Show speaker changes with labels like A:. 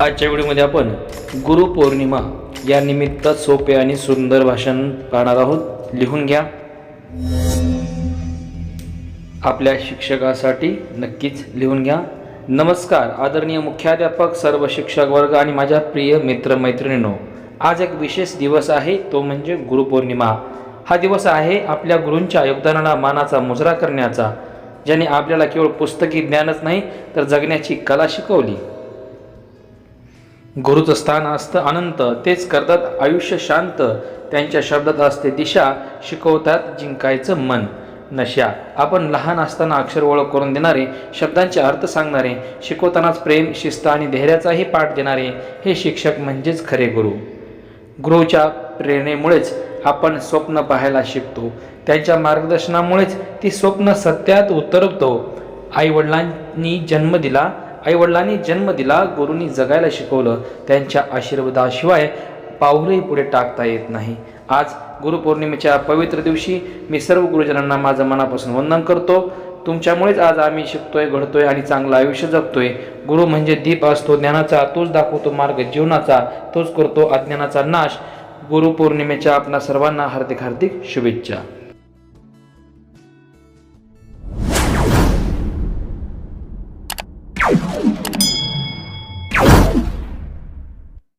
A: आजच्या व्हिडिओमध्ये आपण गुरुपौर्णिमा या निमित्त सोपे आणि सुंदर भाषण पाहणार आहोत. लिहून घ्या. आपल्या शिक्षकासाठी नक्कीच लिहून घ्या. नमस्कार आदरणीय मुख्याध्यापक सर्व शिक्षक वर्ग आणि माझ्या प्रिय मित्रमैत्रिणींनो आज एक विशेष दिवस आहे तो म्हणजे गुरुपौर्णिमा हा दिवस आहे आपल्या गुरूंच्या योगदानाला मानाचा मुजरा करण्याचा ज्याने आपल्याला केवळ पुस्तकी ज्ञानच नाही तर जगण्याची कला शिकवली. गुरुचं स्थान असतं अनंत. तेच करतात आयुष्य शांत. त्यांच्या शब्दात असते दिशा शिकवतात जिंकायचं मन. नशा. आपण लहान असताना अक्षर ओळख करून देणारे शब्दांचे अर्थ सांगणारे शिकवतानाच प्रेम शिस्त आणि धैर्याचाही पाठ देणारे हे शिक्षक म्हणजेच खरे गुरु. गुरुच्या प्रेरणेमुळेच आपण स्वप्न पाहायला शिकतो. त्यांच्या मार्गदर्शनामुळेच ती स्वप्न सत्यात उतरवतो. आईवडिलांनी जन्म दिला आईवडिलांनी जन्म दिला गुरुंनी जगायला शिकवलं त्यांच्या आशीर्वादाशिवाय पाऊलही पुढे टाकता येत नाही. आज गुरुपौर्णिमेच्या पवित्र दिवशी मी सर्व गुरुजनांना माझं मनापासून वंदन करतो. तुमच्यामुळेच आज आम्ही शिकतोय घडतोय आणि चांगलं आयुष्य जगतोय. गुरु म्हणजे दीप असतो ज्ञानाचा तोच दाखवतो मार्ग जीवनाचा तोच करतो अज्ञानाचा नाश. गुरुपौर्णिमेच्या आपणा सर्वांना हार्दिक हार्दिक शुभेच्छा.